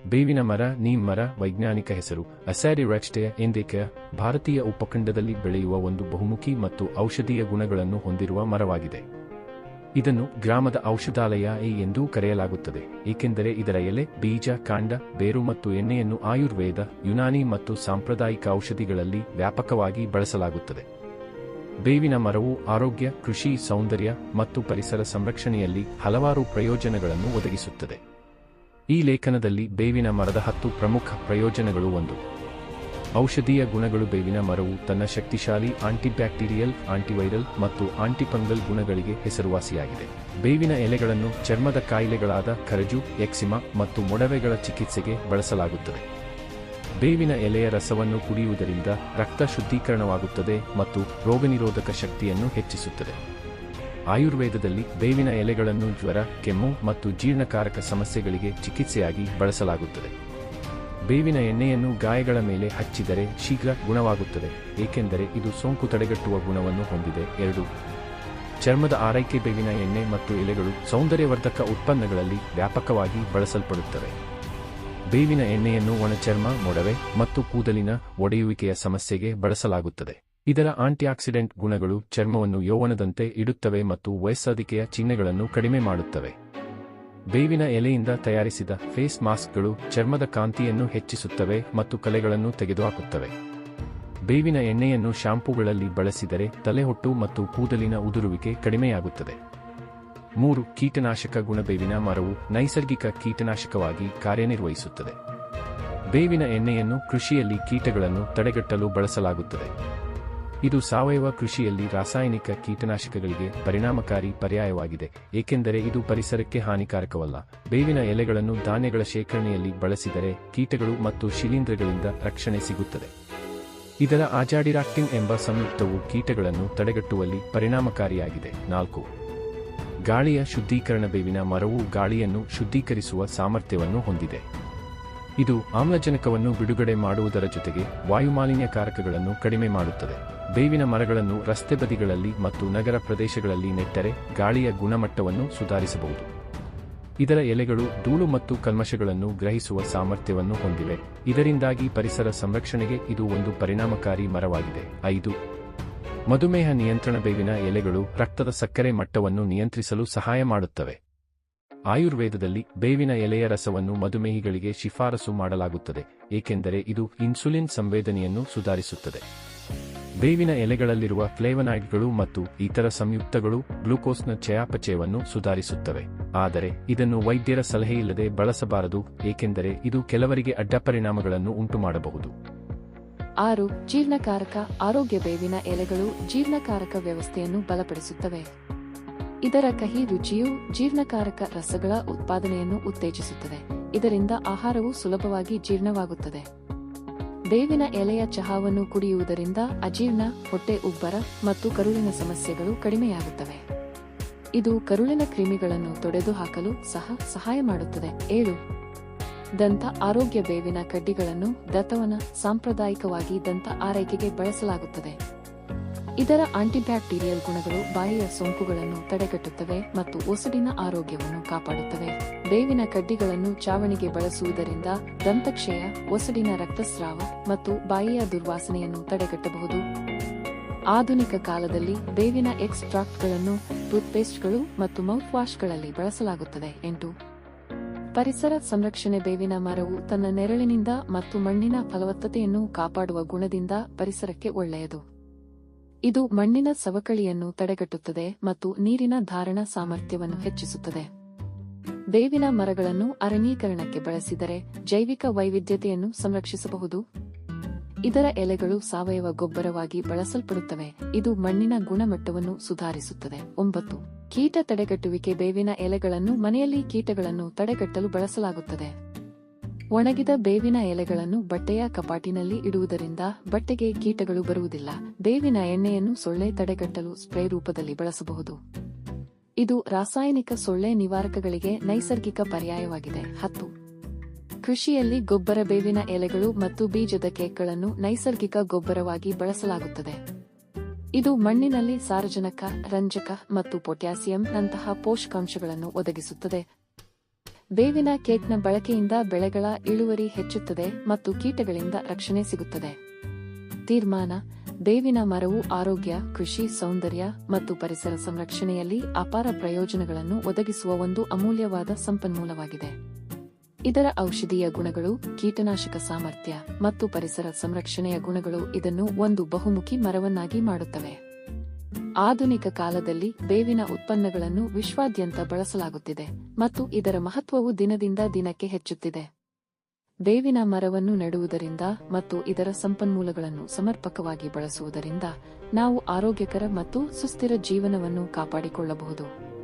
ಬೇವಿನ ಮರ, ನೀಮ್ ಮರ, ವೈಜ್ಞಾನಿಕ ಹೆಸರು ಅಸ್ಯಾರಿರೆಕ್ಸ್ಟೆಯ ಎಂದೇಕ, ಭಾರತೀಯ ಉಪಖಂಡದಲ್ಲಿ ಬೆಳೆಯುವ ಒಂದು ಬಹುಮುಖಿ ಮತ್ತು ಔಷಧೀಯ ಗುಣಗಳನ್ನು ಹೊಂದಿರುವ ಮರವಾಗಿದೆ. ಇದನ್ನು ಗ್ರಾಮದ ಔಷಧಾಲಯ ಎ ಎಂದೂ ಕರೆಯಲಾಗುತ್ತದೆ, ಏಕೆಂದರೆ ಇದರ ಎಲೆ, ಬೀಜ, ಕಾಂಡ, ಬೇರು ಮತ್ತು ಎಣ್ಣೆಯನ್ನು ಆಯುರ್ವೇದ, ಯುನಾನಿ ಮತ್ತು ಸಾಂಪ್ರದಾಯಿಕ ಔಷಧಿಗಳಲ್ಲಿ ವ್ಯಾಪಕವಾಗಿ ಬಳಸಲಾಗುತ್ತದೆ. ಬೇವಿನ ಮರವು ಆರೋಗ್ಯ, ಕೃಷಿ, ಸೌಂದರ್ಯ ಮತ್ತು ಪರಿಸರ ಸಂರಕ್ಷಣೆಯಲ್ಲಿ ಹಲವಾರು ಪ್ರಯೋಜನಗಳನ್ನು ಒದಗಿಸುತ್ತದೆ. ಈ ಲೇಖನದಲ್ಲಿ ಬೇವಿನ ಮರದ ಹತ್ತು ಪ್ರಮುಖ ಪ್ರಯೋಜನಗಳು ಒಂದು. ಔಷಧೀಯ ಗುಣಗಳು ಬೇವಿನ ಮರವು ತನ್ನ ಶಕ್ತಿಶಾಲಿ ಆಂಟಿಬ್ಯಾಕ್ಟೀರಿಯಲ್, ಆಂಟಿವೈರಲ್ ಮತ್ತು ಆಂಟಿಫಂಗಲ್ ಗುಣಗಳಿಗೆ ಹೆಸರುವಾಸಿಯಾಗಿದೆ. ಬೇವಿನ ಎಲೆಗಳನ್ನು ಚರ್ಮದ ಕಾಯಿಲೆಗಳಾದ ಖರಜು, ಎಕ್ಸಿಮಾ ಮತ್ತು ಮೊಡವೆಗಳ ಚಿಕಿತ್ಸೆಗೆ ಬಳಸಲಾಗುತ್ತದೆ. ಬೇವಿನ ಎಲೆಯ ರಸವನ್ನು ಕುಡಿಯುವುದರಿಂದ ರಕ್ತ ಶುದ್ಧೀಕರಣವಾಗುತ್ತದೆ ಮತ್ತು ರೋಗನಿರೋಧಕ ಶಕ್ತಿಯನ್ನು ಹೆಚ್ಚಿಸುತ್ತದೆ. ಆಯುರ್ವೇದದಲ್ಲಿ ಬೇವಿನ ಎಲೆಗಳನ್ನು ಜ್ವರ, ಕೆಮ್ಮು ಮತ್ತು ಜೀರ್ಣಕಾರಕ ಸಮಸ್ಯೆಗಳಿಗೆ ಚಿಕಿತ್ಸೆಯಾಗಿ ಬಳಸಲಾಗುತ್ತದೆ. ಬೇವಿನ ಎಣ್ಣೆಯನ್ನು ಗಾಯಗಳ ಮೇಲೆ ಹಚ್ಚಿದರೆ ಶೀಘ್ರ ಗುಣವಾಗುತ್ತದೆ, ಏಕೆಂದರೆ ಇದು ಸೋಂಕು ತಡೆಗಟ್ಟುವ ಗುಣವನ್ನು ಹೊಂದಿದೆ. ಎರಡು, ಚರ್ಮದ ಆರೈಕೆ ಬೇವಿನ ಎಣ್ಣೆ ಮತ್ತು ಎಲೆಗಳು ಸೌಂದರ್ಯವರ್ಧಕ ಉತ್ಪನ್ನಗಳಲ್ಲಿ ವ್ಯಾಪಕವಾಗಿ ಬಳಸಲ್ಪಡುತ್ತವೆ. ಬೇವಿನ ಎಣ್ಣೆಯನ್ನು ಒಣಚರ್ಮ ಮೊಡವೆ ಮತ್ತು ಕೂದಲಿನ ಒಡೆಯುವಿಕೆಯ ಸಮಸ್ಯೆಗೆ ಬಳಸಲಾಗುತ್ತದೆ. ಇದರ ಆಂಟಿಆಕ್ಸಿಡೆಂಟ್ ಗುಣಗಳು ಚರ್ಮವನ್ನು ಯೌವನದಂತೆ ಇಡುತ್ತವೆ ಮತ್ತು ವಯಸ್ಸಾದಿಕೆಯ ಚಿಹ್ನೆಗಳನ್ನು ಕಡಿಮೆ ಮಾಡುತ್ತವೆ. ಬೇವಿನ ಎಲೆಯಿಂದ ತಯಾರಿಸಿದ ಫೇಸ್ ಮಾಸ್ಕ್ಗಳು ಚರ್ಮದ ಕಾಂತಿಯನ್ನು ಹೆಚ್ಚಿಸುತ್ತವೆ ಮತ್ತು ಕಲೆಗಳನ್ನು ತೆಗೆದುಹಾಕುತ್ತವೆ. ಬೇವಿನ ಎಣ್ಣೆಯನ್ನು ಶಾಂಪೂಗಳಲ್ಲಿ ಬಳಸಿದರೆ ತಲೆಹೊಟ್ಟು ಮತ್ತು ಕೂದಲಿನ ಉದುರುವಿಕೆ ಕಡಿಮೆಯಾಗುತ್ತದೆ. ಮೂರು, ಕೀಟನಾಶಕ ಗುಣಬೇವಿನ ಮರವು ನೈಸರ್ಗಿಕ ಕೀಟನಾಶಕವಾಗಿ ಕಾರ್ಯನಿರ್ವಹಿಸುತ್ತದೆ. ಬೇವಿನ ಎಣ್ಣೆಯನ್ನು ಕೃಷಿಯಲ್ಲಿ ಕೀಟಗಳನ್ನು ತಡೆಗಟ್ಟಲು ಬಳಸಲಾಗುತ್ತದೆ. ಇದು ಸಾವಯವ ಕೃಷಿಯಲ್ಲಿ ರಾಸಾಯನಿಕ ಕೀಟನಾಶಕಗಳಿಗೆ ಪರಿಣಾಮಕಾರಿ ಪರ್ಯಾಯವಾಗಿದೆ, ಏಕೆಂದರೆ ಇದು ಪರಿಸರಕ್ಕೆ ಹಾನಿಕಾರಕವಲ್ಲ. ಬೇವಿನ ಎಲೆಗಳನ್ನು ಧಾನ್ಯಗಳ ಶೇಖರಣೆಯಲ್ಲಿ ಬಳಸಿದರೆ ಕೀಟಗಳು ಮತ್ತು ಶಿಲೀಂಧ್ರಗಳಿಂದ ರಕ್ಷಣೆ ಸಿಗುತ್ತದೆ. ಇದರ ಆಜಾಡಿರಾಕ್ಟಿನ್ ಎಂಬ ಸಂಯುಕ್ತವು ಕೀಟಗಳನ್ನು ತಡೆಗಟ್ಟುವಲ್ಲಿ ಪರಿಣಾಮಕಾರಿಯಾಗಿದೆ. ನಾಲ್ಕು. ಗಾಳಿಯ ಶುದ್ಧೀಕರಣ ಬೇವಿನ ಮರವು ಗಾಳಿಯನ್ನು ಶುದ್ಧೀಕರಿಸುವ ಸಾಮರ್ಥ್ಯವನ್ನು ಹೊಂದಿದೆ. ಇದು ಆಮ್ಲಜನಕವನ್ನು ಬಿಡುಗಡೆ ಮಾಡುವುದರ ಜೊತೆಗೆ ವಾಯುಮಾಲಿನ್ಯಕಾರಕಗಳನ್ನು ಕಡಿಮೆ ಮಾಡುತ್ತದೆ. ಬೇವಿನ ಮರಗಳನ್ನು ರಸ್ತೆ ಬದಿಗಳಲ್ಲಿ ಮತ್ತು ನಗರ ಪ್ರದೇಶಗಳಲ್ಲಿ ನೆಟ್ಟರೆ ಗಾಳಿಯ ಗುಣಮಟ್ಟವನ್ನು ಸುಧಾರಿಸಬಹುದು. ಇದರ ಎಲೆಗಳು ಧೂಳು ಮತ್ತು ಕಲ್ಮಶಗಳನ್ನು ಗ್ರಹಿಸುವ ಸಾಮರ್ಥ್ಯವನ್ನು ಹೊಂದಿವೆ. ಇದರಿಂದಾಗಿ ಪರಿಸರ ಸಂರಕ್ಷಣೆಗೆ ಇದು ಒಂದು ಪರಿಣಾಮಕಾರಿ ಮರವಾಗಿದೆ. ಐದು. ಮಧುಮೇಹ ನಿಯಂತ್ರಣ ಬೇವಿನ ಎಲೆಗಳು ರಕ್ತದ ಸಕ್ಕರೆ ಮಟ್ಟವನ್ನು ನಿಯಂತ್ರಿಸಲು ಸಹಾಯ ಮಾಡುತ್ತವೆ. ಆಯುರ್ವೇದದಲ್ಲಿ ಬೇವಿನ ಎಲೆಯ ರಸವನ್ನು ಮಧುಮೇಹಿಗಳಿಗೆ ಶಿಫಾರಸು ಮಾಡಲಾಗುತ್ತದೆ, ಏಕೆಂದರೆ ಇದು ಇನ್ಸುಲಿನ್ ಸಂವೇದನೆಯನ್ನು ಸುಧಾರಿಸುತ್ತದೆ. ಬೇವಿನ ಎಲೆಗಳಲ್ಲಿರುವ ಫ್ಲೇವನಾಯ್ಡ್ಗಳು ಮತ್ತು ಇತರ ಸಂಯುಕ್ತಗಳು ಗ್ಲೂಕೋಸ್ನ ಚಯಾಪಚಯವನ್ನು ಸುಧಾರಿಸುತ್ತವೆ, ಆದರೆ ಇದನ್ನು ವೈದ್ಯರ ಸಲಹೆಯಿಲ್ಲದೆ ಬಳಸಬಾರದು, ಏಕೆಂದರೆ ಇದು ಕೆಲವರಿಗೆ ಅಡ್ಡಪರಿಣಾಮಗಳನ್ನು ಉಂಟುಮಾಡಬಹುದು. ಆರು, ಜೀರ್ಣಕಾರಕ ಆರೋಗ್ಯ ಬೇವಿನ ಎಲೆಗಳು ಜೀರ್ಣಕಾರಕ ವ್ಯವಸ್ಥೆಯನ್ನು ಬಲಪಡಿಸುತ್ತವೆ. ಇದರ ಕಹಿ ರುಚಿಯು ಜೀರ್ಣಕಾರಕ ರಸಗಳ ಉತ್ಪಾದನೆಯನ್ನು ಉತ್ತೇಜಿಸುತ್ತದೆ. ಇದರಿಂದ ಆಹಾರವು ಸುಲಭವಾಗಿ ಜೀರ್ಣವಾಗುತ್ತದೆ. ಬೇವಿನ ಎಲೆಯ ಚಹಾವನ್ನು ಕುಡಿಯುವುದರಿಂದ ಅಜೀರ್ಣ, ಹೊಟ್ಟೆ ಉಬ್ಬರ ಮತ್ತು ಕರುಳಿನ ಸಮಸ್ಯೆಗಳು ಕಡಿಮೆಯಾಗುತ್ತವೆ. ಇದು ಕರುಳಿನ ಕ್ರಿಮಿಗಳನ್ನು ತೊಡೆದುಹಾಕಲು ಸಹ ಸಹಾಯ ಮಾಡುತ್ತದೆ. ಏಳು. ದಂತ ಆರೋಗ್ಯ ಬೇವಿನ ಕಡ್ಡಿಗಳನ್ನು ದತ್ತವನ ಸಾಂಪ್ರದಾಯಿಕವಾಗಿ ದಂತ ಆರೈಕೆಗೆ ಬಳಸಲಾಗುತ್ತದೆ. ಇದರ ಆಂಟಿಬ್ಯಾಕ್ಟೀರಿಯಲ್ ಗುಣಗಳು ಬಾಯಿಯ ಸೋಂಕುಗಳನ್ನು ತಡೆಗಟ್ಟುತ್ತವೆ ಮತ್ತು ಒಸಡಿನ ಆರೋಗ್ಯವನ್ನು ಕಾಪಾಡುತ್ತವೆ. ಬೇವಿನ ಕಡ್ಡಿಗಳನ್ನು ಚಾವಣಿಗೆ ಬಳಸುವುದರಿಂದ ದಂತಕ್ಷಯ, ಒಸಡಿನ ರಕ್ತಸ್ರಾವ ಮತ್ತು ಬಾಯಿಯ ದುರ್ವಾಸನೆಯನ್ನು ತಡೆಗಟ್ಟಬಹುದು. ಆಧುನಿಕ ಕಾಲದಲ್ಲಿ ಬೇವಿನ ಎಕ್ಸ್ಟ್ರಾಕ್ಟ್ಗಳನ್ನು, ಟೂತ್ಪೇಸ್ಟ್ಗಳು ಮತ್ತು ಮೌತ್ ವಾಶ್ಗಳಲ್ಲಿ ಬಳಸಲಾಗುತ್ತದೆ ಎಂಟು ಪರಿಸರ ಸಂರಕ್ಷಣೆ ಬೇವಿನ ಮರವು ತನ್ನ ನೆರಳಿನಿಂದ ಮತ್ತು ಮಣ್ಣಿನ ಫಲವತ್ತತೆಯನ್ನು ಕಾಪಾಡುವ ಗುಣದಿಂದ ಪರಿಸರಕ್ಕೆ ಒಳ್ಳೆಯದು. ಇದು ಮಣ್ಣಿನ ಸವಕಳಿಯನ್ನು ತಡೆಗಟ್ಟುತ್ತದೆ ಮತ್ತು ನೀರಿನ ಧಾರಣ ಸಾಮರ್ಥ್ಯವನ್ನು ಹೆಚ್ಚಿಸುತ್ತದೆ. ಬೇವಿನ ಮರಗಳನ್ನು ಅರಣ್ಯೀಕರಣಕ್ಕೆ ಬಳಸಿದರೆ ಜೈವಿಕ ವೈವಿಧ್ಯತೆಯನ್ನು ಸಂರಕ್ಷಿಸಬಹುದು. ಇದರ ಎಲೆಗಳು ಸಾವಯವ ಗೊಬ್ಬರವಾಗಿ ಬಳಸಲ್ಪಡುತ್ತವೆ. ಇದು ಮಣ್ಣಿನ ಗುಣಮಟ್ಟವನ್ನು ಸುಧಾರಿಸುತ್ತದೆ. ಒಂಬತ್ತು. ಕೀಟ ತಡೆಗಟ್ಟುವಿಕೆ ಬೇವಿನ ಎಲೆಗಳನ್ನು ಮನೆಯಲ್ಲಿ ಕೀಟಗಳನ್ನು ತಡೆಗಟ್ಟಲು ಬಳಸಲಾಗುತ್ತದೆ. ಒಣಗಿದ ಬೇವಿನ ಎಲೆಗಳನ್ನು ಬಟ್ಟೆಯ ಕಪಾಟಿನಲ್ಲಿ ಇಡುವುದರಿಂದ ಬಟ್ಟೆಗೆ ಕೀಟಗಳು ಬರುವುದಿಲ್ಲ. ಬೇವಿನ ಎಣ್ಣೆಯನ್ನು ಸೊಳ್ಳೆ ತಡೆಗಟ್ಟಲು ಸ್ಪ್ರೇ ರೂಪದಲ್ಲಿ ಬಳಸಬಹುದು. ಇದು ರಾಸಾಯನಿಕ ಸೊಳ್ಳೆ ನಿವಾರಕಗಳಿಗೆ ನೈಸರ್ಗಿಕ ಪರ್ಯಾಯವಾಗಿದೆ. ಹತ್ತು. ಕೃಷಿಯಲ್ಲಿ ಗೊಬ್ಬರ ಬೇವಿನ ಎಲೆಗಳು ಮತ್ತು ಬೀಜದ ಕೇಕ್ಗಳನ್ನು ನೈಸರ್ಗಿಕ ಗೊಬ್ಬರವಾಗಿ ಬಳಸಲಾಗುತ್ತದೆ. ಇದು ಮಣ್ಣಿನಲ್ಲಿ ಸಾರಜನಕ, ರಂಜಕ ಮತ್ತು ಪೊಟ್ಯಾಸಿಯಂ ನಂತಹ ಪೋಷಕಾಂಶಗಳನ್ನು ಒದಗಿಸುತ್ತದೆ. ಬೇವಿನ ಕೇಕ್ನ ಬಳಕೆಯಿಂದ ಬೆಳೆಗಳ ಇಳುವರಿ ಹೆಚ್ಚುತ್ತದೆ ಮತ್ತು ಕೀಟಗಳಿಂದ ರಕ್ಷಣೆ ಸಿಗುತ್ತದೆ. ತೀರ್ಮಾನ, ಬೇವಿನ ಮರವು ಆರೋಗ್ಯ, ಕೃಷಿ, ಸೌಂದರ್ಯ ಮತ್ತು ಪರಿಸರ ಸಂರಕ್ಷಣೆಯಲ್ಲಿ ಅಪಾರ ಪ್ರಯೋಜನಗಳನ್ನು ಒದಗಿಸುವ ಒಂದು ಅಮೂಲ್ಯವಾದ ಸಂಪನ್ಮೂಲವಾಗಿದೆ. ಇದರ ಔಷಧೀಯ ಗುಣಗಳು, ಕೀಟನಾಶಕ ಸಾಮರ್ಥ್ಯ ಮತ್ತು ಪರಿಸರ ಸಂರಕ್ಷಣೆಯ ಗುಣಗಳು ಇದನ್ನು ಒಂದು ಬಹುಮುಖಿ ಮರವನ್ನಾಗಿ ಮಾಡುತ್ತವೆ. ಆಧುನಿಕ ಕಾಲದಲ್ಲಿ ಬೇವಿನ ಉತ್ಪನ್ನಗಳನ್ನು ವಿಶ್ವಾದ್ಯಂತ ಬಳಸಲಾಗುತ್ತಿದೆ ಮತ್ತು ಇದರ ಮಹತ್ವವು ದಿನದಿಂದ ದಿನಕ್ಕೆ ಹೆಚ್ಚುತ್ತಿದೆ. ಬೇವಿನ ಮರವನ್ನು ನೆಡುವುದರಿಂದ ಮತ್ತು ಇದರ ಸಂಪನ್ಮೂಲಗಳನ್ನು ಸಮರ್ಪಕವಾಗಿ ಬಳಸುವುದರಿಂದ ನಾವು ಆರೋಗ್ಯಕರ ಮತ್ತು ಸುಸ್ಥಿರ ಜೀವನವನ್ನು ಕಾಪಾಡಿಕೊಳ್ಳಬಹುದು.